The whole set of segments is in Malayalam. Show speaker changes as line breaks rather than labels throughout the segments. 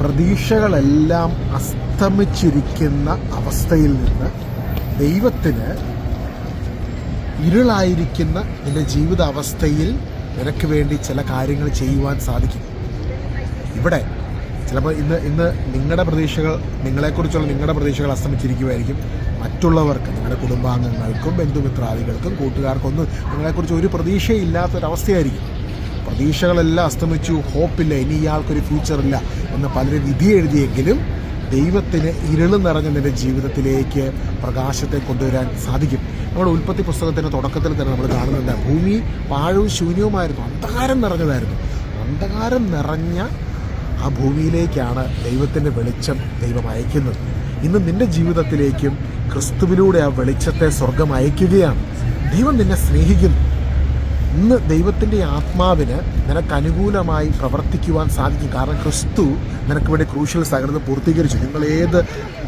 പ്രതീക്ഷകളെല്ലാം അസ്തമിച്ചിരിക്കുന്ന അവസ്ഥയിൽ നിന്ന് ദൈവത്തിന് ഇരുളായിരിക്കുന്ന നിന്റെ ജീവിതാവസ്ഥയിൽ നിനക്ക് വേണ്ടി ചില കാര്യങ്ങൾ ചെയ്യുവാൻ സാധിക്കും. ഇവിടെ ചിലപ്പോൾ ഇന്ന് ഇന്ന് നിങ്ങളുടെ പ്രതീക്ഷകൾ നിങ്ങളെക്കുറിച്ചുള്ള നിങ്ങളുടെ പ്രതീക്ഷകൾ അസ്തമിച്ചിരിക്കുമായിരിക്കും മറ്റുള്ളവർക്ക് നിങ്ങളുടെ കുടുംബാംഗങ്ങൾക്കും ബന്ധുമിത്രാദികൾക്കും കൂട്ടുകാർക്കൊന്നും നിങ്ങളെക്കുറിച്ച് ഒരു പ്രതീക്ഷയില്ലാത്തൊരവസ്ഥയായിരിക്കും. പ്രതീക്ഷകളെല്ലാം അസ്തമിച്ചു. ഹോപ്പില്ല ഇനി ഇയാൾക്കൊരു ഫ്യൂച്ചറില്ല എന്ന് പലരും വിധി എഴുതിയെങ്കിലും ദൈവത്തിന് ഇരുൾ നിറഞ്ഞ നിന്റെ ജീവിതത്തിലേക്ക് പ്രകാശത്തെ കൊണ്ടുവരാൻ സാധിക്കും. നമ്മുടെ ഉൽപ്പത്തി പുസ്തകത്തിന്റെ തുടക്കത്തിൽ തന്നെ നമ്മൾ കാണുന്നുണ്ട് ഭൂമി പാഴവും ശൂന്യവുമായിരുന്നു. അന്ധകാരം നിറഞ്ഞതായിരുന്നു. അന്ധകാരം നിറഞ്ഞ ആ ഭൂമിയിലേക്കാണ് ദൈവത്തിന്റെ വെളിച്ചം ദൈവം അയക്കുന്നത്. ഇന്ന് നിന്റെ ജീവിതത്തിലേക്കും ക്രിസ്തുവിലൂടെ ആ വെളിച്ചത്തെ സ്വർഗം അയക്കുകയാണ്. ദൈവം നിന്നെ സ്നേഹിക്കുന്നു. ഇന്ന് ദൈവത്തിന്റെ ആത്മാവിന് നിനക്ക് അനുകൂലമായി പ്രവർത്തിക്കുവാൻ സാധിക്കും. കാരണം ക്രിസ്തു നിനക്ക് വേണ്ടി ക്രൂഷ്യൽ സഹകരണം പൂർത്തീകരിച്ചു. നിങ്ങൾ ഏത്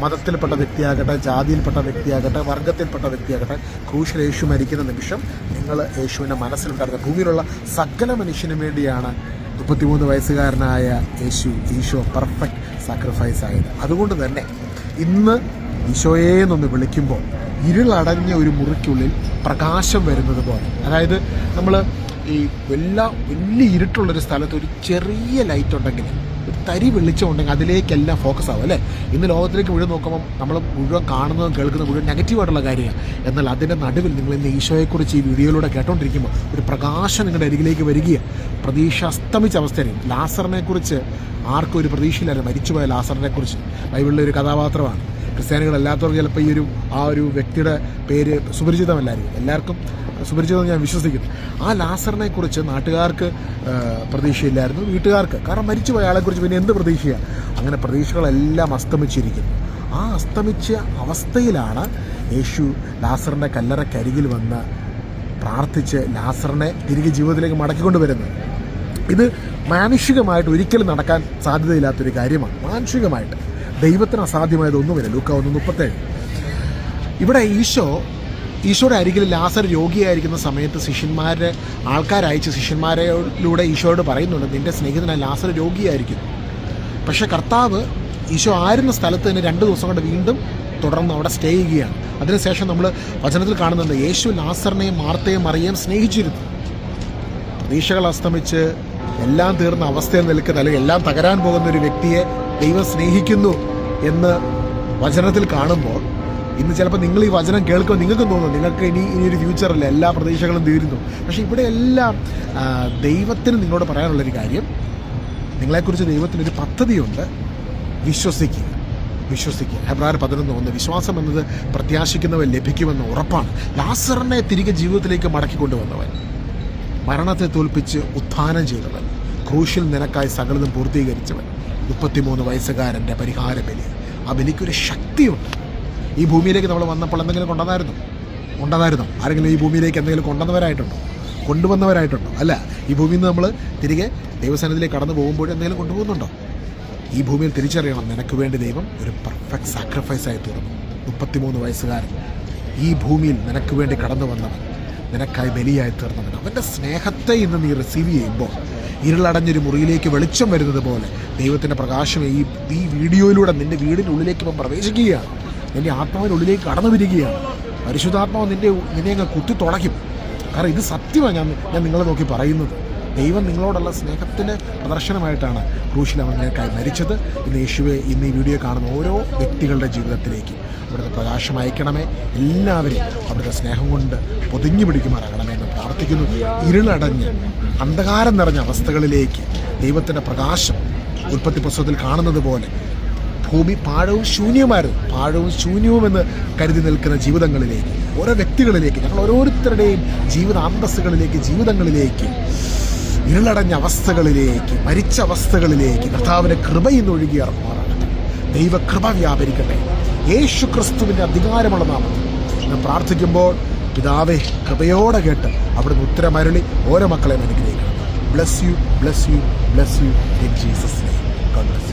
മതത്തിൽപ്പെട്ട വ്യക്തിയാകട്ടെ ജാതിയിൽപ്പെട്ട വ്യക്തിയാകട്ടെ വർഗത്തിൽപ്പെട്ട വ്യക്തിയാകട്ടെ ക്രൂഷ്യൽ യേശു മരിക്കുന്ന നിമിഷം നിങ്ങൾ യേശുവിന്റെ മനസ്സിലുണ്ടായിരുന്ന ഭൂമിയിലുള്ള സകല മനുഷ്യനും വേണ്ടിയാണ് മുപ്പത്തിമൂന്ന് വയസ്സുകാരനായ യേശു ഈശോ പെർഫെക്റ്റ് സാക്രിഫൈസ് ആയത്. അതുകൊണ്ട് തന്നെ ഇന്ന് ഈശോയെ എന്നൊന്ന് വിളിക്കുമ്പോൾ ഇരുളടഞ്ഞ ഒരു മുറിക്കുള്ളിൽ പ്രകാശം വരുന്നത് പോലെ. അതായത് നമ്മൾ ഈ എല്ലാ വലിയ ഇരുട്ടുള്ളൊരു സ്ഥലത്ത് ഒരു ചെറിയ ലൈറ്റ് ഉണ്ടെങ്കിൽ ഒരു തരി വെളിച്ചം ഉണ്ടെങ്കിൽ അതിലേക്കെല്ലാം ഫോക്കസ് ആവും അല്ലേ? ഇന്ന് ലോകത്തിലേക്ക് മുഴുവൻ നോക്കുമ്പോൾ നമ്മൾ മുഴുവൻ കാണുന്നതും കേൾക്കുന്നതും മുഴുവൻ നെഗറ്റീവായിട്ടുള്ള കാര്യമാണ് എന്നാൽ അതിന്റെ നടുവിൽ നിങ്ങൾ ഇന്ന് ഈശോയെക്കുറിച്ച് ഈ വീഡിയോയിലൂടെ കേട്ടോണ്ടിരിക്കുമ്പോൾ ഒരു പ്രകാശം നിങ്ങളുടെ അരികിലേക്ക് വരികയാണ് പ്രതീക്ഷ അസ്തമിച്ച അവസ്ഥയിൽ ലാസറിനെക്കുറിച്ച് ആർക്കും ഒരു പ്രതീക്ഷയില്ലായിരുന്നു. മരിച്ചുപോയ ലാസറിനെക്കുറിച്ച്. ബൈബിളിലെ ഒരു കഥാപാത്രമാണ്. ക്രിസ്ത്യാനികളല്ലാത്തവർക്ക് ചിലപ്പോൾ ഈ ഒരു ആ ഒരു വ്യക്തിയുടെ പേര് സുപരിചിതമല്ലായിരിക്കും. എല്ലാവർക്കും സുപരിചിതം ഞാൻ വിശ്വസിക്കുന്നു. ആ ലാസറിനെ കുറിച്ച് നാട്ടുകാർക്ക് പ്രതീക്ഷയില്ലായിരുന്നു വീട്ടുകാർക്ക്. കാരണം മരിച്ചുപോയ ആളെക്കുറിച്ച് പിന്നെ എന്ത് പ്രതീക്ഷയാണ് അങ്ങനെ പ്രതീക്ഷകളെല്ലാം അസ്തമിച്ചിരിക്കുന്നു. ആ അസ്തമിച്ച അവസ്ഥയിലാണ് യേശു ലാസറിന്റെ കല്ലറക്കരികിൽ വന്ന് പ്രാർത്ഥിച്ച് ലാസറിനെ തിരികെ ജീവിതത്തിലേക്ക് മടക്കിക്കൊണ്ടുവരുന്നത്. ഇത് മാനുഷികമായിട്ട് ഒരിക്കലും നടക്കാൻ സാധ്യതയില്ലാത്തൊരു കാര്യമാണ്. മാനുഷികമായിട്ട്. ദൈവത്തിന് അസാധ്യമായത് ഒന്നുമില്ല ലൂക്ക ഒന്ന് മുപ്പത്തേഴ്. ഇവിടെ ഈശോ ഈശോയുടെ അരികിൽ ലാസർ രോഗിയായിരിക്കുന്ന സമയത്ത് ശിഷ്യന്മാരെ ആൾക്കാരയച്ച് ശിഷ്യന്മാരിലൂടെ ഈശോയോട് പറയുന്നുണ്ട് നിന്റെ സ്നേഹിതനായ ലാസർ രോഗിയായിരിക്കുന്നു. പക്ഷേ കർത്താവ് ഈശോ ആയിരുന്ന സ്ഥലത്ത് തന്നെ രണ്ട് ദിവസം കൊണ്ട് വീണ്ടും തുടർന്ന് അവിടെ സ്റ്റേ ചെയ്യുകയാണ്. അതിനുശേഷം നമ്മൾ വചനത്തിൽ കാണുന്നുണ്ട് യേശു ലാസറിനെയും മാർത്തയും മറിയേയും സ്നേഹിച്ചിരുന്നു. പ്രതീക്ഷകൾ അസ്തമിച്ച് എല്ലാം തീർന്ന അവസ്ഥയിൽ നിൽക്കുന്ന അല്ലെങ്കിൽ എല്ലാം തകരാൻ പോകുന്ന ഒരു വ്യക്തിയെ ദൈവം സ്നേഹിക്കുന്നു എന്ന് വചനത്തിൽ കാണുമ്പോൾ ഇന്ന് ചിലപ്പോൾ നിങ്ങൾ ഈ വചനം കേൾക്കുമ്പോൾ നിങ്ങൾക്ക് തോന്നുന്നു നിങ്ങൾക്ക് ഇനി ഇനി ഒരു ഫ്യൂച്ചറില്ല എല്ലാ പ്രതീക്ഷകളും തീരുന്നു. പക്ഷേ ഇവിടെ എല്ലാം ദൈവത്തിന് നിങ്ങളോട് പറയാനുള്ളൊരു കാര്യം നിങ്ങളെക്കുറിച്ച് ദൈവത്തിനൊരു പദ്ധതിയുണ്ട് വിശ്വസിക്കുക. വിശ്വസിക്കുക. ഹെബ്രാർ പതിനൊന്ന് ഒന്ന് വിശ്വാസം എന്നത് പ്രത്യാശിക്കുന്നവൻ ലഭിക്കുമെന്ന് ഉറപ്പാണ്. ലാസറിനെ തിരികെ ജീവിതത്തിലേക്ക് മടക്കി കൊണ്ടുവന്നവൻ മരണത്തെ തോൽപ്പിച്ച് ഉത്ഥാനം ചെയ്തവൻ ക്രൂശിൽ നിനക്കായി സകലതും പൂർത്തീകരിച്ചവൻ. മുപ്പത്തിമൂന്ന് വയസ്സുകാരന്റെ പരിഹാര ബലി ആ ബലിക്കൊരു ശക്തിയുണ്ട്. ഈ ഭൂമിയിലേക്ക് നമ്മൾ വന്നപ്പോൾ എന്തെങ്കിലും കൊണ്ടുവന്നായിരുന്നു? കൊണ്ടുവന്നായിരുന്നു? ആരെങ്കിലും ഈ ഭൂമിയിലേക്ക് എന്തെങ്കിലും കൊണ്ടുവന്നവരായിട്ടുണ്ടോ? കൊണ്ടുവന്നവരായിട്ടുണ്ടോ? അല്ല ഈ ഭൂമിയിൽ നിന്ന് നമ്മൾ തിരികെ ദൈവസനത്തിലേക്ക് കടന്നു പോകുമ്പോൾ എന്തെങ്കിലും കൊണ്ടുപോകുന്നുണ്ടോ? ഈ ഭൂമിയിൽ തിരിച്ചറിയണം നിനക്ക് വേണ്ടി ദൈവം ഒരു പെർഫെക്റ്റ് സാക്രിഫൈസ് ആയി തീർന്നു. മുപ്പത്തിമൂന്ന് വയസ്സുകാരൻ ഈ ഭൂമിയിൽ നിനക്ക് വേണ്ടി കടന്നു വന്നവൻ നിനക്കായി ബലിയായി തീർന്നവൻ അവന്റെ സ്നേഹത്തെ ഇന്ന് നീ റിസീവ് ചെയ്യുമ്പോൾ ഇരുളടഞ്ഞൊരു മുറിയിലേക്ക് വെളിച്ചം വരുന്നത് പോലെ. ദൈവത്തിന്റെ പ്രകാശം ഈ ഈ വീഡിയോയിലൂടെ നിന്റെ വീടിന്റെ ഉള്ളിലേക്ക് ഇപ്പം പ്രവേശിക്കുകയാണ്. നിന്റെ ആത്മാവിന്റെ ഉള്ളിലേക്ക് കടന്നു വരികയാണ്. പരിശുദ്ധാത്മാവ് നിന്റെ നിന്നെ അങ്ങ് കുത്തി തുടയ്ക്കും. കാരണം ഇത് സത്യമാണ് ഞാൻ ഞാൻ നിങ്ങളെ നോക്കി പറയുന്നത്. ദൈവം നിങ്ങളോടുള്ള സ്നേഹത്തിന്റെ പ്രദർശനമായിട്ടാണ് ക്രൂശിൽ അവൻ നിങ്ങൾക്കായി മരിച്ചത്. ഇന്ന് യേശുവെ ഇന്ന് ഈ വീഡിയോ കാണുന്ന ഓരോ വ്യക്തികളുടെ ജീവിതത്തിലേക്ക് അവിടുത്തെ പ്രകാശം അയക്കണമേ. എല്ലാവരെയും അവിടുത്തെ സ്നേഹം കൊണ്ട് പൊതിഞ്ഞു പിടിക്കുമാറാകണമേ എന്ന് പ്രാർത്ഥിക്കുന്നു. ഇരുളടഞ്ഞ് അന്ധകാരം നിറഞ്ഞ അവസ്ഥകളിലേക്ക് ദൈവത്തിന്റെ പ്രകാശം ഉൽപ്പത്തി പുസ്തകത്തിൽ കാണുന്നത് പോലെ ഭൂമി പാഴവും ശൂന്യവുമായിരുന്നു. പാഴവും ശൂന്യവുമെന്ന് കരുതി നിൽക്കുന്ന ജീവിതങ്ങളിലേക്ക് ഓരോ വ്യക്തികളിലേക്ക് ഞങ്ങൾ ഓരോരുത്തരുടെയും ജീവിത അന്തസ്സുകളിലേക്ക് ജീവിതങ്ങളിലേക്ക് ഇരുളടഞ്ഞ അവസ്ഥകളിലേക്ക് മരിച്ച അവസ്ഥകളിലേക്ക് കർത്താവിന്റെ കൃപ ഇന്ന് ഒഴുകി ഇറങ്ങുമാറാകട്ടെ. ദൈവകൃപ വ്യാപരിക്കട്ടെ. യേശു ക്രിസ്തുവിന്റെ അധികാരമുള്ള നാമത്തിൽ ഞാൻ പ്രാർത്ഥിക്കുമ്പോൾ പിതാവെ കൃപയോടെ കേട്ട് അവിടുന്ന് ഉത്തരമരളി ഓരോ മക്കളെയും അനുഗ്രഹിക്കണം bless you bless you bless you in Jesus name God bless